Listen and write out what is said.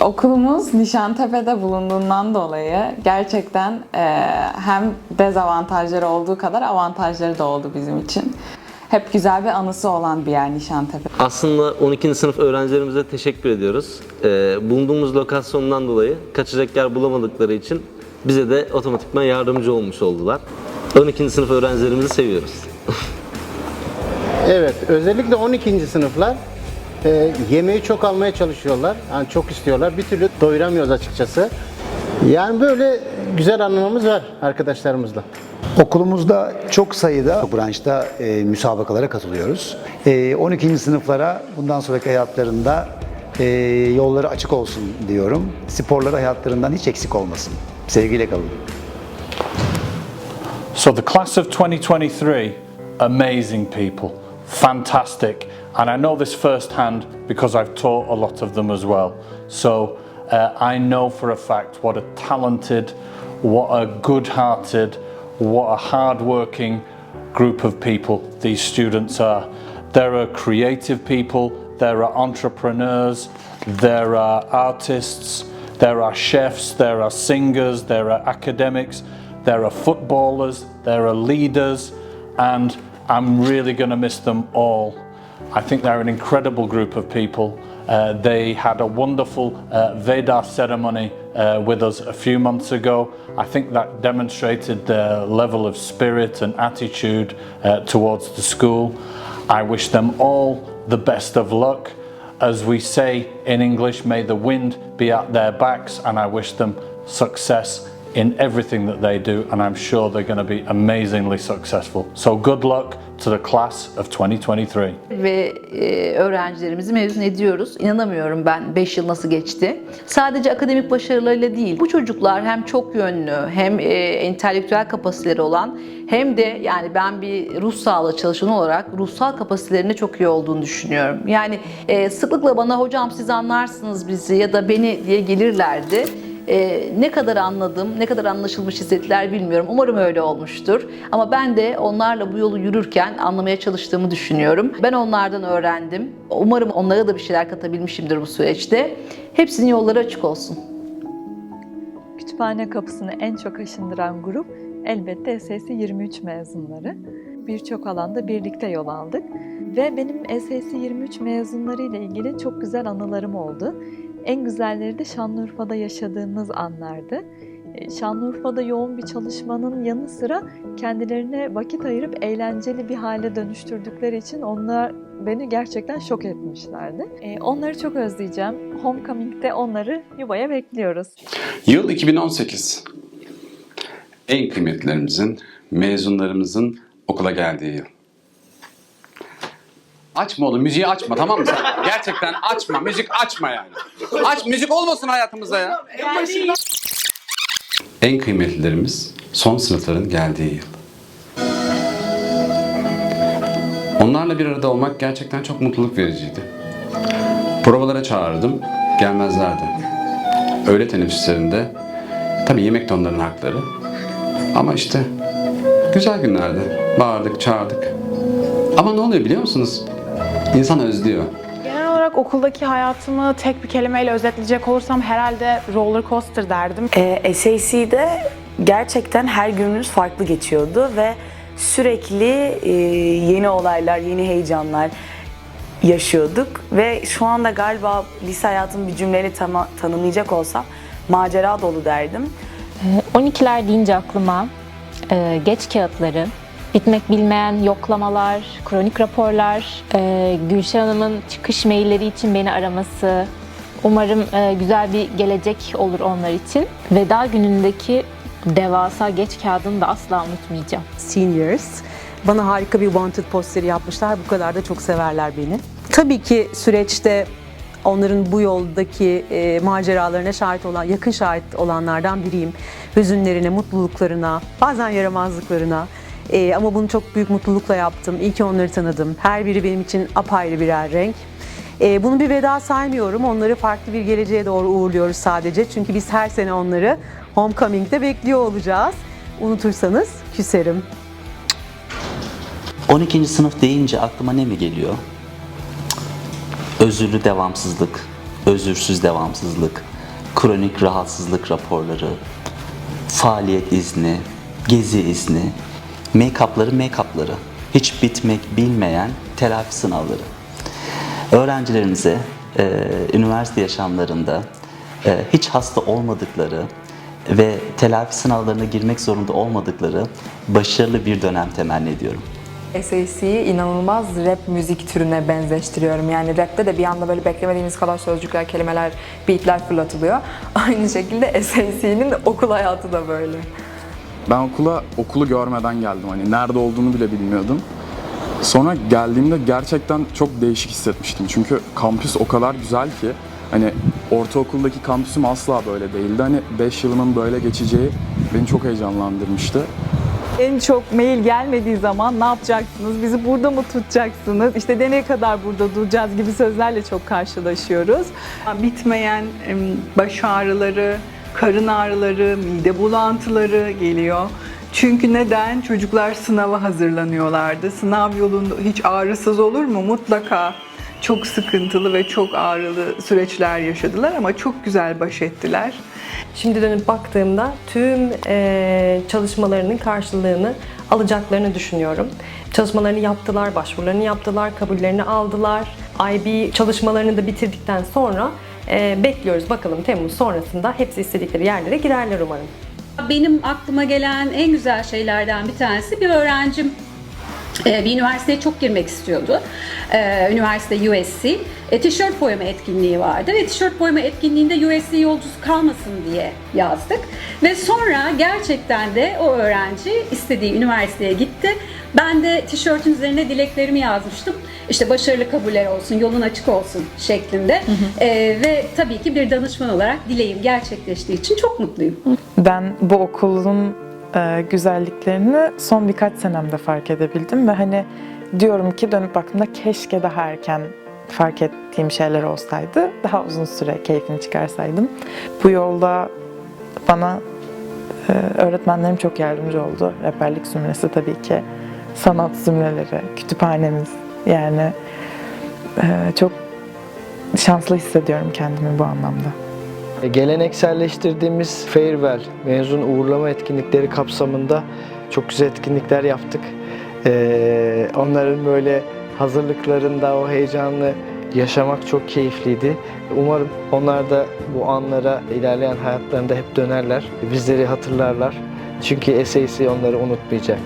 Okulumuz Nişantepe'de bulunduğundan dolayı gerçekten e, hem dezavantajları olduğu kadar avantajları da oldu bizim için. Hep güzel bir anısı olan bir yer Nişantepe. Aslında 12. sınıf öğrencilerimize teşekkür ediyoruz. Ee, bulunduğumuz lokasyondan dolayı kaçacak yer bulamadıkları için bize de otomatikman yardımcı olmuş oldular. 12. sınıf öğrencilerimizi seviyoruz. Evet, özellikle 12. sınıflar e, yemeği çok almaya çalışıyorlar. Yani çok istiyorlar. Bir türlü doyuramıyoruz açıkçası. Yani böyle güzel anılarımız var arkadaşlarımızla. Okulumuzda çok sayıda branşta e, müsabakalara katılıyoruz. E, 12. sınıflara bundan sonraki hayatlarında e, yolları açık olsun diyorum. Sporları hayatlarından hiç eksik olmasın. Sevgiyle kalın. So the class of 2023, amazing people, fantastic. And I know this firsthand because I've taught a lot of them as well. So uh, I know for a fact what a talented, what a good-hearted, what a hard-working group of people these students are. There are creative people, there are entrepreneurs, there are artists, there are chefs, there are singers, there are academics, there are footballers, there are leaders, and I'm really going to miss them all. I think they're an incredible group of people. Uh, they had a wonderful uh, Veda ceremony uh, with us a few months ago. I think that demonstrated their level of spirit and attitude uh, towards the school. I wish them all the best of luck. As we say in English, may the wind be at their backs, and I wish them success in everything that they do, and I'm sure they're going to be amazingly successful. So, good luck to the class of 2023. ve e, öğrencilerimizi mezun ediyoruz. İnanamıyorum ben 5 yıl nasıl geçti. Sadece akademik başarılarıyla değil. Bu çocuklar hem çok yönlü hem e, entelektüel kapasiteleri olan hem de yani ben bir ruh sağlığı çalışanı olarak ruhsal kapasitelerinde çok iyi olduğunu düşünüyorum. Yani e, sıklıkla bana hocam siz anlarsınız bizi ya da beni diye gelirlerdi. Ee, ne kadar anladım, ne kadar anlaşılmış hissettiler bilmiyorum. Umarım öyle olmuştur. Ama ben de onlarla bu yolu yürürken anlamaya çalıştığımı düşünüyorum. Ben onlardan öğrendim. Umarım onlara da bir şeyler katabilmişimdir bu süreçte. Hepsinin yolları açık olsun. Kütüphane kapısını en çok aşındıran grup elbette SSC 23 mezunları. Birçok alanda birlikte yol aldık ve benim SSC 23 mezunları ile ilgili çok güzel anılarım oldu. En güzelleri de Şanlıurfa'da yaşadığımız anlardı. E, Şanlıurfa'da yoğun bir çalışmanın yanı sıra kendilerine vakit ayırıp eğlenceli bir hale dönüştürdükleri için onlar beni gerçekten şok etmişlerdi. E, Onları çok özleyeceğim. Homecoming'de onları yuvaya bekliyoruz. Yıl 2018. En kıymetlilerimizin, mezunlarımızın okula geldiği yıl. Açma oğlum, müziği açma tamam mı sen? Gerçekten açma, müzik açma yani. Aç, müzik olmasın hayatımızda ya. En kıymetlilerimiz son sınıfların geldiği yıl. Onlarla bir arada olmak gerçekten çok mutluluk vericiydi. Provalara çağırırdım, gelmezlerdi. Öğle teneffüslerinde, tabii yemek de onların hakları. Ama işte güzel günlerdi. Bağırdık, çağırdık. Ama ne oluyor biliyor musunuz? İnsan özlüyor. Genel olarak okuldaki hayatımı tek bir kelimeyle özetleyecek olursam herhalde roller coaster derdim. Ee, SAC'de gerçekten her günümüz farklı geçiyordu ve sürekli e, yeni olaylar, yeni heyecanlar yaşıyorduk ve şu anda galiba lise hayatımı bir cümleyle tama- tanımlayacak olsam macera dolu derdim. 12'ler deyince aklıma e, geç kağıtları, bitmek bilmeyen yoklamalar, kronik raporlar, e, Gülşen Hanım'ın çıkış mailleri için beni araması, umarım e, güzel bir gelecek olur onlar için. Veda günündeki devasa geç kağıdını da asla unutmayacağım. Seniors. Bana harika bir wanted posteri yapmışlar. Bu kadar da çok severler beni. Tabii ki süreçte onların bu yoldaki e, maceralarına şahit olan, yakın şahit olanlardan biriyim. Hüzünlerine, mutluluklarına, bazen yaramazlıklarına. E, ama bunu çok büyük mutlulukla yaptım. İyi ki onları tanıdım. Her biri benim için apayrı birer renk. E, bunu bir veda saymıyorum. Onları farklı bir geleceğe doğru uğurluyoruz sadece. Çünkü biz her sene onları Homecoming'de bekliyor olacağız. Unutursanız küserim. 12. sınıf deyince aklıma ne mi geliyor? Özürlü devamsızlık, özürsüz devamsızlık, kronik rahatsızlık raporları, faaliyet izni, gezi izni, make-up'ları make-up'ları, hiç bitmek bilmeyen telafi sınavları. Öğrencilerimize e, üniversite yaşamlarında e, hiç hasta olmadıkları ve telafi sınavlarına girmek zorunda olmadıkları başarılı bir dönem temenni ediyorum. SAC'yi inanılmaz rap müzik türüne benzeştiriyorum. Yani rapte de bir anda böyle beklemediğimiz kadar sözcükler, kelimeler, beatler fırlatılıyor. Aynı şekilde SAC'nin okul hayatı da böyle. Ben okula okulu görmeden geldim. Hani nerede olduğunu bile bilmiyordum. Sonra geldiğimde gerçekten çok değişik hissetmiştim. Çünkü kampüs o kadar güzel ki hani ortaokuldaki kampüsüm asla böyle değildi. Hani 5 yılımın böyle geçeceği beni çok heyecanlandırmıştı. En çok mail gelmediği zaman ne yapacaksınız? Bizi burada mı tutacaksınız? İşte de ne kadar burada duracağız gibi sözlerle çok karşılaşıyoruz. Bitmeyen baş ağrıları, karın ağrıları, mide bulantıları geliyor. Çünkü neden? Çocuklar sınava hazırlanıyorlardı. Sınav yolunda hiç ağrısız olur mu? Mutlaka çok sıkıntılı ve çok ağrılı süreçler yaşadılar ama çok güzel baş ettiler. Şimdi dönüp baktığımda tüm eee, çalışmalarının karşılığını alacaklarını düşünüyorum. Çalışmalarını yaptılar, başvurularını yaptılar, kabullerini aldılar. IB çalışmalarını da bitirdikten sonra eee, bekliyoruz bakalım Temmuz sonrasında hepsi istedikleri yerlere girerler umarım. Benim aklıma gelen en güzel şeylerden bir tanesi bir öğrencim e, bir üniversiteye çok girmek istiyordu. E, Üniversite USC. E, tişört boyama etkinliği vardı ve tişört boyama etkinliğinde USC yolcusu kalmasın diye yazdık. Ve sonra gerçekten de o öğrenci istediği üniversiteye gitti. Ben de tişörtün üzerine dileklerimi yazmıştım. İşte başarılı kabuller olsun, yolun açık olsun şeklinde. E, ve tabii ki bir danışman olarak dileğim gerçekleştiği için çok mutluyum. Ben bu okulun e, güzelliklerini son birkaç senemde fark edebildim ve hani diyorum ki dönüp baktığımda keşke daha erken fark ettiğim şeyler olsaydı. Daha uzun süre keyfini çıkarsaydım. Bu yolda bana e, öğretmenlerim çok yardımcı oldu. Rehberlik zümresi tabii ki. Sanat zümreleri, kütüphanemiz. Yani e, çok şanslı hissediyorum kendimi bu anlamda. Gelenekselleştirdiğimiz farewell, mezun uğurlama etkinlikleri kapsamında çok güzel etkinlikler yaptık. Ee, onların böyle hazırlıklarında o heyecanlı yaşamak çok keyifliydi. Umarım onlar da bu anlara ilerleyen hayatlarında hep dönerler, bizleri hatırlarlar. Çünkü SAC onları unutmayacak.